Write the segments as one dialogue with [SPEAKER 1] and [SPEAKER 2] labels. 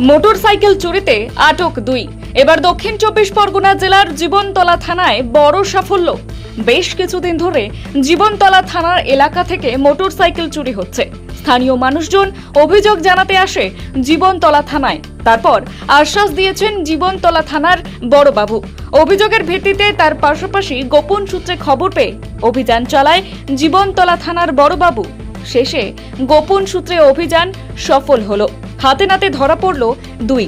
[SPEAKER 1] Motorcycle চুরিতে আটক দুই। এবার দক্ষিণ চব্বিশ পরগনা জেলার জীবনতলা থানায় বড় সাফল্য। বেশ কিছুদিন ধরে জীবনতলা থানার এলাকা থেকে মোটরসাইকেল চুরি হচ্ছে। স্থানীয় মানুষজন অভিযোগ জানাতে আসে জীবনতলা থানায়। তারপর আশ্বাস দিয়েছেন জীবনতলা থানার বড়বাবু। অভিযোগের ভিত্তিতে তার পাশাপাশি গোপন সূত্রে খবর পেয়ে অভিযান চালায় জীবনতলা থানার বড়বাবু। শেষে গোপন সূত্রে অভিযান সফল হলো। হাতে নাতে ধরা পড়ল দুই।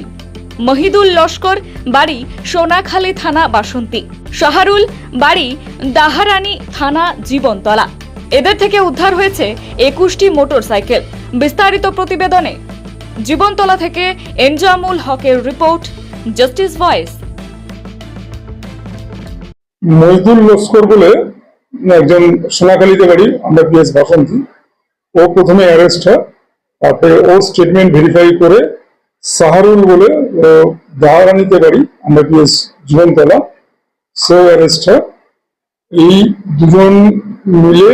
[SPEAKER 1] মহিদুল লস্কর, বাড়ি সোনাখালী থানা বাসন্তী। শাহারুল, বাড়ি দাহারানী থানা জীবনতলা। এদের থেকে উদ্ধার হয়েছে একুশটি মোটরসাইকেল। বিস্তারিত প্রতিবেদনে। জীবনতলা থেকে এনজামুল হকের রিপোর্ট, জাস্টিস ভয়েস।
[SPEAKER 2] মজদুর লস্কর বলে একজন সোনাখালীতে বাড়ি, আমরা পিএস বাসন্তী। ও প্রথমে অ্যারেস্ট হয়। তারপরে ওর স্টেটমেন্ট ভেরিফাই করে সাহারুল বলে দাহারানিতে বাড়ি আমরা পিএস জীবনতলা সেও অ্যারেস্ট হয়। এই দুজন মিলে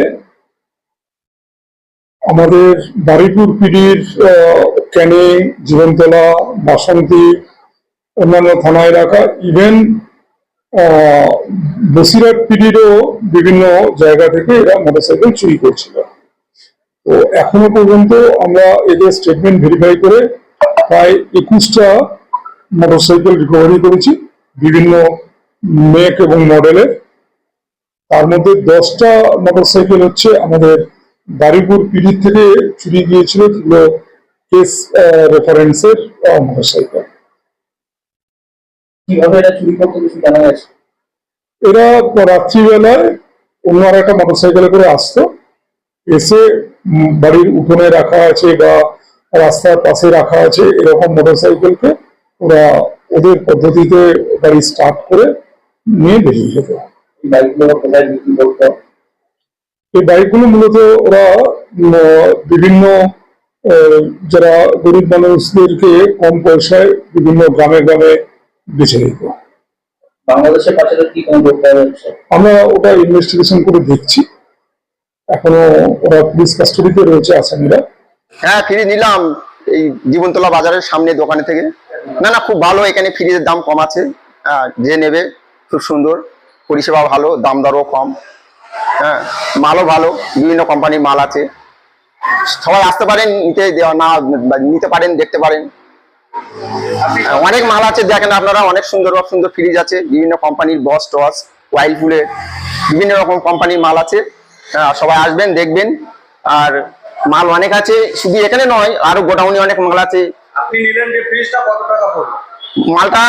[SPEAKER 2] আমাদের বারিপুর পিডির ক্যানে জীবনতলা বাসন্তী অন্যান্য থানা এলাকা ইভেন আহ, বসিরহাট পিডিরও বিভিন্ন জায়গা থেকে এরা মোটরসাইকেল চুরি করছিল। তো এখনও পর্যন্ত আমরা এদের স্টেটমেন্ট ভেরিফাই করে প্রায় একুশটা মোটরসাইকেল রিকভারি করেছি বিভিন্ন মেক এবং মডেলের তার মধ্যে দশটা মোটরসাইকেল হচ্ছে আমাদের বারিপুর পিডির থেকে চুরি গিয়েছিল কেস রেফারেন্সের মোটরসাইকেল
[SPEAKER 3] কীভাবে এটা চুরি করতে কিছু জানা গেছে?
[SPEAKER 2] এরা রাত্রিবেলায় অন্য আর একটা মোটরসাইকেলে করে আসতো এসে বাড়ির উঠোনে রাখা আছে বা রাস্তার পাশে রাখা আছে এরকম মোটরসাইকেলকে ওরা ওদের পদ্ধতিতে গাড়ি স্টার্ট করে নিয়ে বেরিয়ে যেত।
[SPEAKER 3] এই বাইকগুলো
[SPEAKER 2] মূলত ওরা বিভিন্ন যারা গরিব মানুষদেরকে কম পয়সায় বিভিন্ন গ্রামে গ্রামে বেছে দিত
[SPEAKER 3] বাংলাদেশের পাশে কি
[SPEAKER 2] আমরা ওটা ইনভেস্টিগেশন করে দেখছি। এখনও ওরা পুলিশ কাস্টডিতে রয়েছে আসামিরা
[SPEAKER 4] হ্যাঁ ফ্রিজ নিলাম। এই জীবনতলা বাজারের সামনে দোকানে থেকে। না না খুব ভালো এখানে ফ্রিজের দাম কম আছে। হ্যাঁ, যে নেবে খুব সুন্দর। পরিষেবা ভালো দাম দরও কম। হ্যাঁ মালও ভালো বিভিন্ন কোম্পানির মাল আছে। সবাই আসতে পারেন নিতে না নিতে পারেন দেখতে পারেন। হ্যাঁ, অনেক মাল আছে দেখেন আপনারা অনেক সুন্দর সুন্দর ফ্রিজ আছে। বিভিন্ন কোম্পানির বস টস ওয়াইলফুলের বিভিন্ন রকম কোম্পানির মাল আছে। সবাই আসবেন দেখবেন। আর মাল অনেক আছে শুধু এখানে নয় আরও গোডাউনে অনেক মাল আছে।
[SPEAKER 5] আপনি নিলেন যে ফ্রিজটা কত টাকা পড়ল?
[SPEAKER 4] মালটা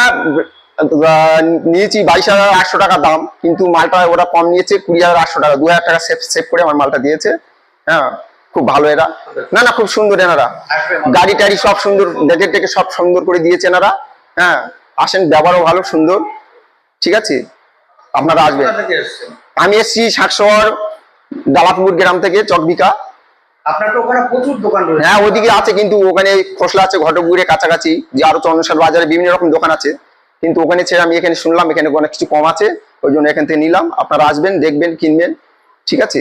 [SPEAKER 4] নিয়েছি বাইশ হাজার আটশো টাকা দাম কিন্তু মালটা ওরা কম নিয়েছে কুড়ি হাজার আটশো টাকা দু হাজার টাকা সেভ সেভ করে আমার মালটা দিয়েছে। হ্যাঁ খুব ভালো এরা। না না খুব সুন্দর এনারা। গাড়ি টাড়ি সব সুন্দর ডেকে টেকে সব সুন্দর করে দিয়েছে এনারা। হ্যাঁ আসেন ব্যবহারও ভালো সুন্দর। ঠিক আছে? আপনারা আসবেন। আমি এসছি শাকসর দালাপুর গ্রাম থেকে চকবিকা।
[SPEAKER 5] আপনার তো ওখানে প্রচুর দোকান রয়েছে।
[SPEAKER 4] হ্যাঁ ওইদিকে আছে কিন্তু ওখানে খোসলা আছে ঘটকগুড়ে কাছাকাছি যে আরও বাজারে বিভিন্ন রকম দোকান আছে। কিন্তু ওখানে ছেড়ে আমি এখানে শুনলাম এখানে অনেক কিছু কম আছে ওই জন্য এখান থেকে নিলাম। আপনারা আসবেন দেখবেন কিনবেন ঠিক আছে?